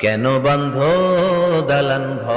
কেন বান্ধ দালান ঘর?